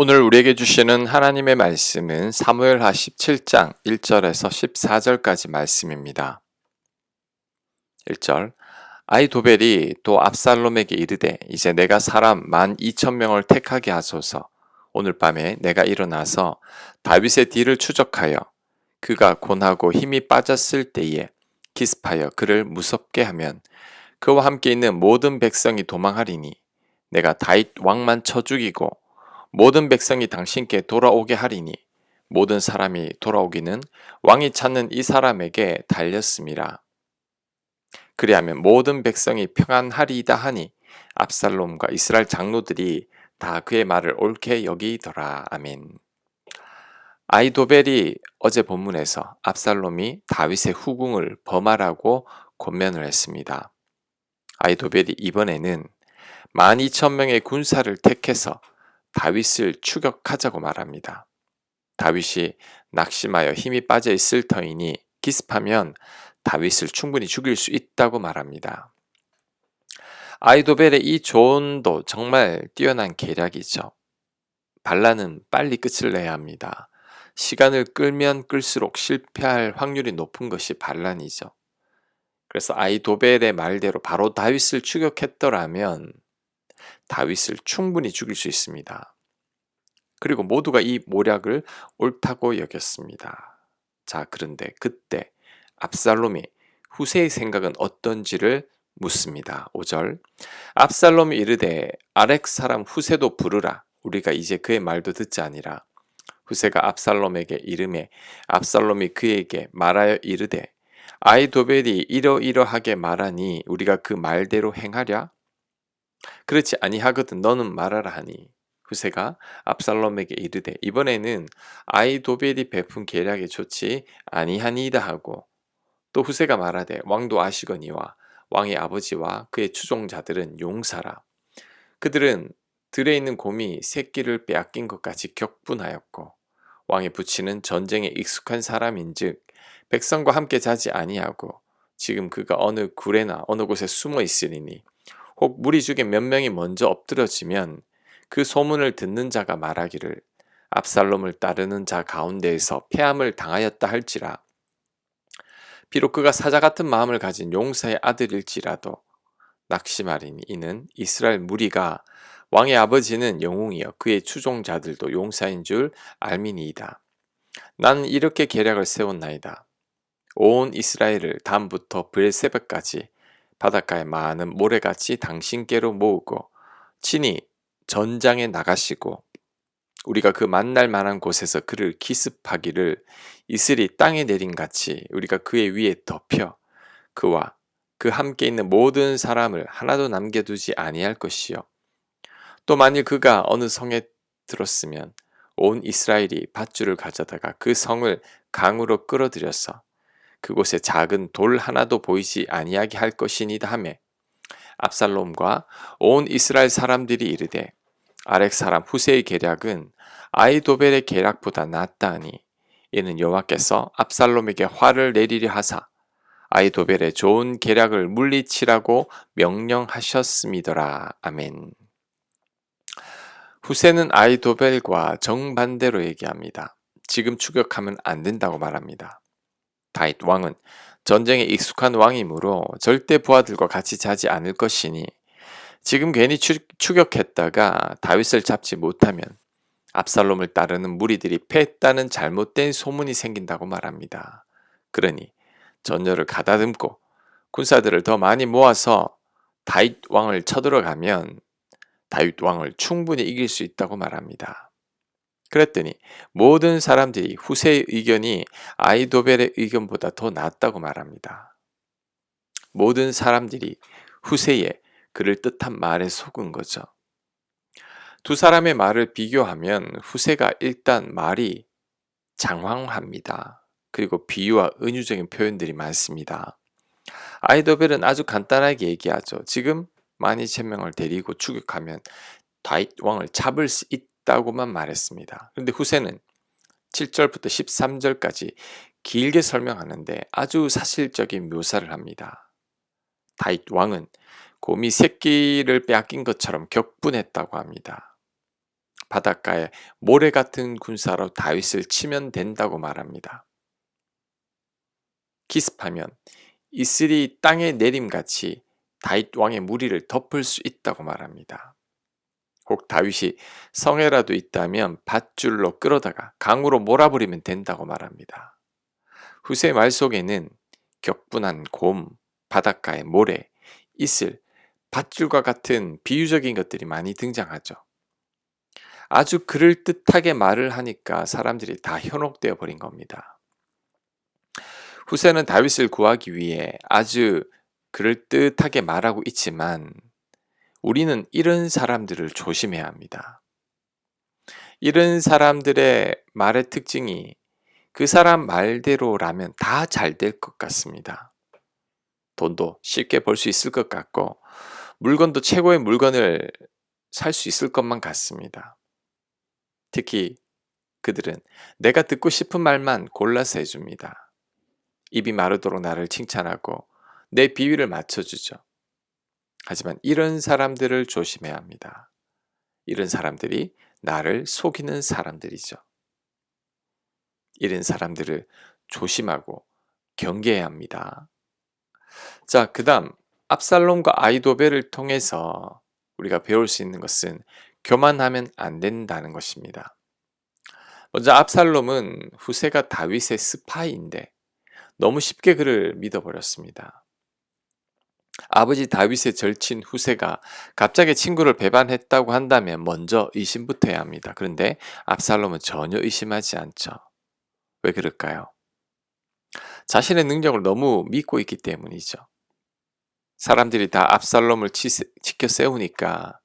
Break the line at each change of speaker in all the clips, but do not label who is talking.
오늘 우리에게 주시는 하나님의 말씀은 사무엘하 17장 1절에서 14절까지 말씀입니다. 1절 아이도벨이 또 압살롬에게 이르되 이제 내가 사람 만 2천 명을 택하게 하소서 오늘 밤에 내가 일어나서 다윗의 뒤를 추적하여 그가 곤하고 힘이 빠졌을 때에 기습하여 그를 무섭게 하면 그와 함께 있는 모든 백성이 도망하리니 내가 다윗 왕만 쳐 죽이고 모든 백성이 당신께 돌아오게 하리니 모든 사람이 돌아오기는 왕이 찾는 이 사람에게 달렸습니다. 그리하면 모든 백성이 평안하리이다 하니 압살롬과 이스라엘 장로들이 다 그의 말을 옳게 여기더라. 아멘. 아이도벨이 어제 본문에서 압살롬이 다윗의 후궁을 범하라고 권면을 했습니다. 아이도벨이 이번에는 12,000명의 군사를 택해서 다윗을 추격하자고 말합니다. 다윗이 낙심하여 힘이 빠져 있을 터이니 기습하면 다윗을 충분히 죽일 수 있다고 말합니다. 아이도벨의 이 조언도 정말 뛰어난 계략이죠. 반란은 빨리 끝을 내야 합니다. 시간을 끌면 끌수록 실패할 확률이 높은 것이 반란이죠. 그래서 아이도벨의 말대로 바로 다윗을 추격했더라면 다윗을 충분히 죽일 수 있습니다. 그리고 모두가 이 모략을 옳다고 여겼습니다. 자, 그런데 그때 압살롬이 후세의 생각은 어떤지를 묻습니다. 5절. 압살롬이 이르되 아렉 사람 후세도 부르라. 우리가 이제 그의 말도 듣지 아니라. 후세가 압살롬에게 이름에 압살롬이 그에게 말하여 이르되 아이도벨이 이러이러하게 말하니 우리가 그 말대로 행하랴? 그렇지 아니하거든. 너는 말하라 하니. 후세가 압살롬에게 이르되 이번에는 아이 도벨이 베푼 계략이 좋지 아니하니이다 하고 또 후세가 말하되 왕도 아시거니와 왕의 아버지와 그의 추종자들은 용사라. 그들은 들에 있는 곰이 새끼를 빼앗긴 것 같이 격분하였고 왕의 부친은 전쟁에 익숙한 사람인즉 백성과 함께 자지 아니하고 지금 그가 어느 굴에나 어느 곳에 숨어 있으리니 혹 무리 중에 몇 명이 먼저 엎드려지면 그 소문을 듣는 자가 말하기를 압살롬을 따르는 자 가운데에서 폐함을 당하였다 할지라 비록 그가 사자 같은 마음을 가진 용사의 아들일지라도 낙심하리니 이는 이스라엘 무리가 왕의 아버지는 영웅이여 그의 추종자들도 용사인 줄 알미니이다. 난 이렇게 계략을 세웠나이다. 온 이스라엘을 다음부터 브엘세바까지 바닷가에 많은 모래같이 당신께로 모으고 친히 전장에 나가시고 우리가 그 만날 만한 곳에서 그를 기습하기를 이슬이 땅에 내린 같이 우리가 그의 위에 덮여 그와 그 함께 있는 모든 사람을 하나도 남겨두지 아니할 것이요. 또 만일 그가 어느 성에 들었으면 온 이스라엘이 밧줄을 가져다가 그 성을 강으로 끌어들여서 그곳에 작은 돌 하나도 보이지 아니하게 할 것이니다 하매 압살롬과 온 이스라엘 사람들이 이르되 아렉 사람 후세의 계략은 아이도벨의 계략보다 낫다 하니 이는 여호와께서 압살롬에게 화를 내리려 하사 아이도벨의 좋은 계략을 물리치라고 명령하셨음이더라. 아멘. 후세는 아이도벨과 정반대로 얘기합니다. 지금 추격하면 안 된다고 말합니다. 다윗 왕은 전쟁에 익숙한 왕이므로 절대 부하들과 같이 자지 않을 것이니 지금 괜히 추, 추격했다가 다윗을 잡지 못하면 압살롬을 따르는 무리들이 패했다는 잘못된 소문이 생긴다고 말합니다. 그러니 전열을 가다듬고 군사들을 더 많이 모아서 다윗 왕을 쳐들어가면 다윗 왕을 충분히 이길 수 있다고 말합니다. 그랬더니 모든 사람들이 후세의 의견이 아이도벨의 의견보다 더 낫다고 말합니다. 모든 사람들이 후세의 그를 뜻한 말에 속은 거죠. 두 사람의 말을 비교하면 후세가 일단 말이 장황합니다. 그리고 비유와 은유적인 표현들이 많습니다. 아이도벨은 아주 간단하게 얘기하죠. 지금 12,000명을 데리고 추격하면 다윗 왕을 잡을 수 있다. 있다고만 말했습니다. 그런데 후세는 7절부터 13절까지 길게 설명하는데 아주 사실적인 묘사를 합니다. 다윗 왕은 곰이 새끼를 빼앗긴 것처럼 격분했다고 합니다. 바닷가에 모래 같은 군사로 다윗을 치면 된다고 말합니다. 기습하면 이슬이 땅에 내림같이 다윗 왕의 무리를 덮을 수 있다고 말합니다. 혹 다윗이 성에라도 있다면 밧줄로 끌어다가 강으로 몰아버리면 된다고 말합니다. 후세 말 속에는 격분한 곰, 바닷가의 모래, 이슬, 밧줄과 같은 비유적인 것들이 많이 등장하죠. 아주 그럴듯하게 말을 하니까 사람들이 다 현혹되어 버린 겁니다. 후세는 다윗을 구하기 위해 아주 그럴듯하게 말하고 있지만 우리는 이런 사람들을 조심해야 합니다. 이런 사람들의 말의 특징이 그 사람 말대로라면 다 잘 될 것 같습니다. 돈도 쉽게 벌 수 있을 것 같고, 물건도 최고의 물건을 살 수 있을 것만 같습니다. 특히 그들은 내가 듣고 싶은 말만 골라서 해줍니다. 입이 마르도록 나를 칭찬하고 내 비위를 맞춰주죠. 하지만 이런 사람들을 조심해야 합니다. 이런 사람들이 나를 속이는 사람들이죠. 이런 사람들을 조심하고 경계해야 합니다. 자, 그 다음, 압살롬과 아이도벨을 통해서 우리가 배울 수 있는 것은 교만하면 안 된다는 것입니다. 먼저 압살롬은 후세가 다윗의 스파이인데 너무 쉽게 그를 믿어버렸습니다. 아버지 다윗의 절친 후세가 갑자기 친구를 배반했다고 한다면 먼저 의심부터 해야 합니다. 그런데 압살롬은 전혀 의심하지 않죠. 왜 그럴까요? 자신의 능력을 너무 믿고 있기 때문이죠. 사람들이 다 압살롬을 지켜 세우니까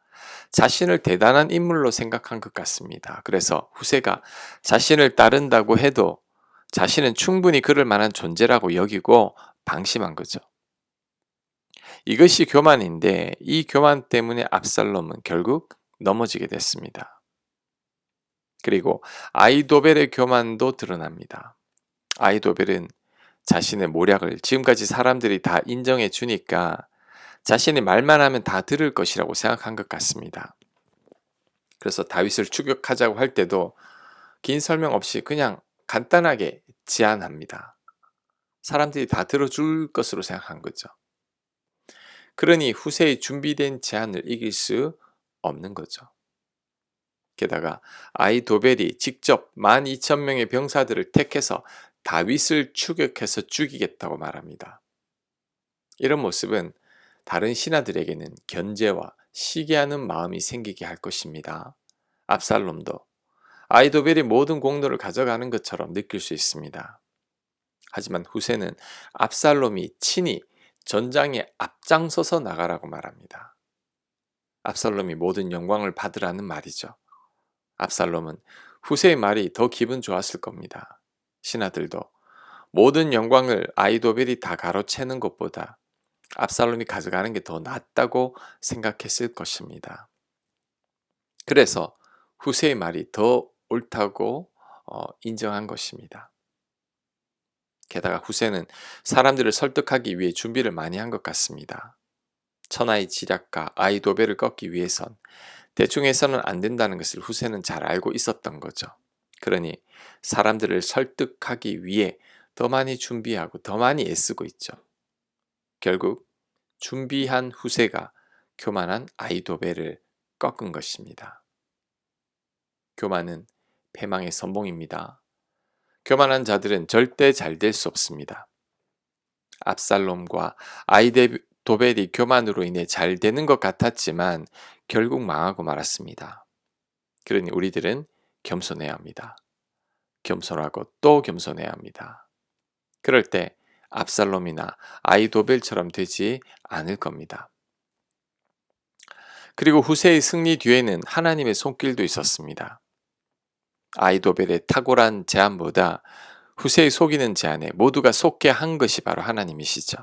자신을 대단한 인물로 생각한 것 같습니다. 그래서 후세가 자신을 따른다고 해도 자신은 충분히 그럴 만한 존재라고 여기고 방심한 거죠. 이것이 교만인데 이 교만 때문에 압살롬은 결국 넘어지게 됐습니다. 그리고 아이도벨의 교만도 드러납니다. 아이도벨은 자신의 모략을 지금까지 사람들이 다 인정해 주니까 자신이 말만 하면 다 들을 것이라고 생각한 것 같습니다. 그래서 다윗을 추격하자고 할 때도 긴 설명 없이 그냥 간단하게 제안합니다. 사람들이 다 들어줄 것으로 생각한 거죠. 그러니 후세의 준비된 제안을 이길 수 없는 거죠. 게다가 아이 도벨이 직접 12,000명의 병사들을 택해서 다윗을 추격해서 죽이겠다고 말합니다. 이런 모습은 다른 신하들에게는 견제와 시기하는 마음이 생기게 할 것입니다. 압살롬도 아이도벨이 모든 공로를 가져가는 것처럼 느낄 수 있습니다. 하지만 후세는 압살롬이 친히 전장에 앞장서서 나가라고 말합니다. 압살롬이 모든 영광을 받으라는 말이죠. 압살롬은 후세의 말이 더 기분 좋았을 겁니다. 신하들도 모든 영광을 아이도벨이 다 가로채는 것보다 압살롬이 가져가는 게 더 낫다고 생각했을 것입니다. 그래서 후세의 말이 더 옳다고 어, 인정한 것입니다. 게다가 후세는 사람들을 설득하기 위해 준비를 많이 한 것 같습니다. 천하의 지략가 아이도벨을 꺾기 위해선 대충 해서는 안 된다는 것을 후세는 잘 알고 있었던 거죠. 그러니 사람들을 설득하기 위해 더 많이 준비하고 더 많이 애쓰고 있죠. 결국 준비한 후세가 교만한 아이도벨을 꺾은 것입니다. 교만은 패망의 선봉입니다. 교만한 자들은 절대 잘 될 수 없습니다. 압살롬과 아이도벨이 교만으로 인해 잘 되는 것 같았지만 결국 망하고 말았습니다. 그러니 우리들은 겸손해야 합니다. 겸손하고 또 겸손해야 합니다. 그럴 때 압살롬이나 아이도벨처럼 되지 않을 겁니다. 그리고 후세의 승리 뒤에는 하나님의 손길도 있었습니다. 아이도벨의 탁월한 제안보다 후세의 속이는 제안에 모두가 속게 한 것이 바로 하나님이시죠.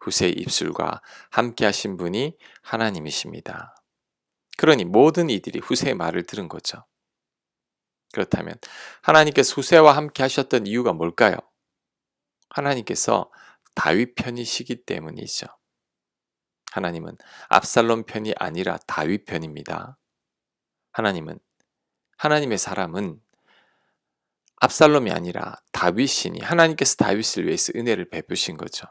후세의 입술과 함께 하신 분이 하나님이십니다. 그러니 모든 이들이 후세의 말을 들은 거죠. 그렇다면 하나님께서 후세와 함께 하셨던 이유가 뭘까요? 하나님께서 다윗 편이시기 때문이죠. 하나님은 압살롬 편이 아니라 다윗 편입니다. 하나님은 하나님의 사람은 압살롬이 아니라 다윗이니 하나님께서 다윗을 위해서 은혜를 베푸신 거죠.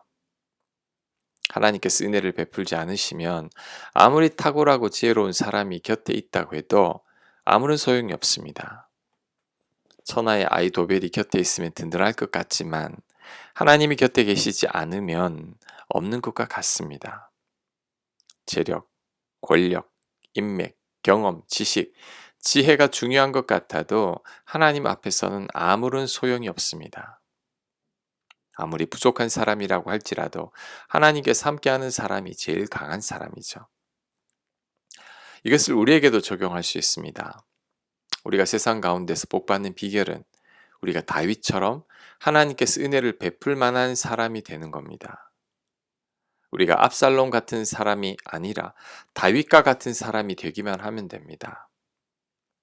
하나님께서 은혜를 베풀지 않으시면 아무리 탁월하고 지혜로운 사람이 곁에 있다고 해도 아무런 소용이 없습니다. 천하의 아이 도벨이 곁에 있으면 든든할 것 같지만 하나님이 곁에 계시지 않으면 없는 것과 같습니다. 재력, 권력, 인맥, 경험, 지식, 지혜가 중요한 것 같아도 하나님 앞에서는 아무런 소용이 없습니다. 아무리 부족한 사람이라고 할지라도 하나님께서 함께하는 사람이 제일 강한 사람이죠. 이것을 우리에게도 적용할 수 있습니다. 우리가 세상 가운데서 복받는 비결은 우리가 다윗처럼 하나님께서 은혜를 베풀 만한 사람이 되는 겁니다. 우리가 압살롬 같은 사람이 아니라 다윗과 같은 사람이 되기만 하면 됩니다.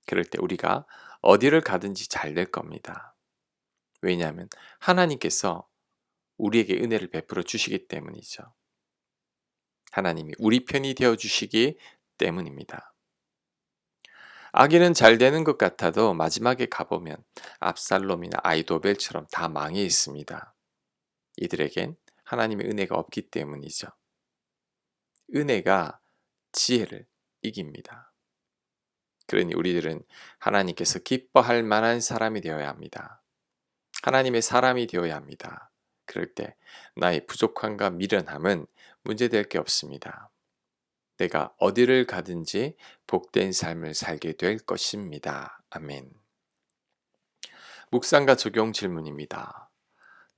그럴 때 우리가 어디를 가든지 잘 될 겁니다. 왜냐하면 하나님께서 우리에게 은혜를 베풀어 주시기 때문이죠. 하나님이 우리 편이 되어 주시기 때문입니다. 아기는 잘 되는 것 같아도 마지막에 가보면 압살롬이나 아이도벨처럼 다 망해 있습니다. 이들에겐 하나님의 은혜가 없기 때문이죠. 은혜가 지혜를 이깁니다. 그러니 우리들은 하나님께서 기뻐할 만한 사람이 되어야 합니다. 하나님의 사람이 되어야 합니다. 그럴 때 나의 부족함과 미련함은 문제될 게 없습니다. 내가 어디를 가든지 복된 삶을 살게 될 것입니다. 아멘. 묵상과 적용 질문입니다.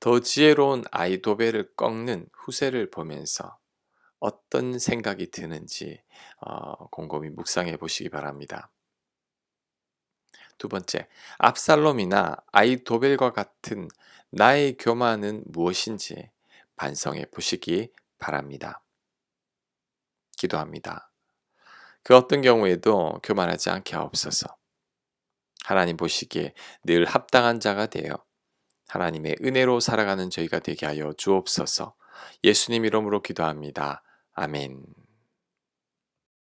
더 지혜로운 아이도벨을 꺾는 후세를 보면서 어떤 생각이 드는지 어, 곰곰이 묵상해 보시기 바랍니다. 두 번째, 압살롬이나 아이 도벨과 같은 나의 교만은 무엇인지 반성해 보시기 바랍니다. 기도합니다. 그 어떤 경우에도 교만하지 않게 하옵소서. 하나님 보시기에 늘 합당한 자가 되어 하나님의 은혜로 살아가는 저희가 되게 하여 주옵소서. 예수님 이름으로 기도합니다. 아멘.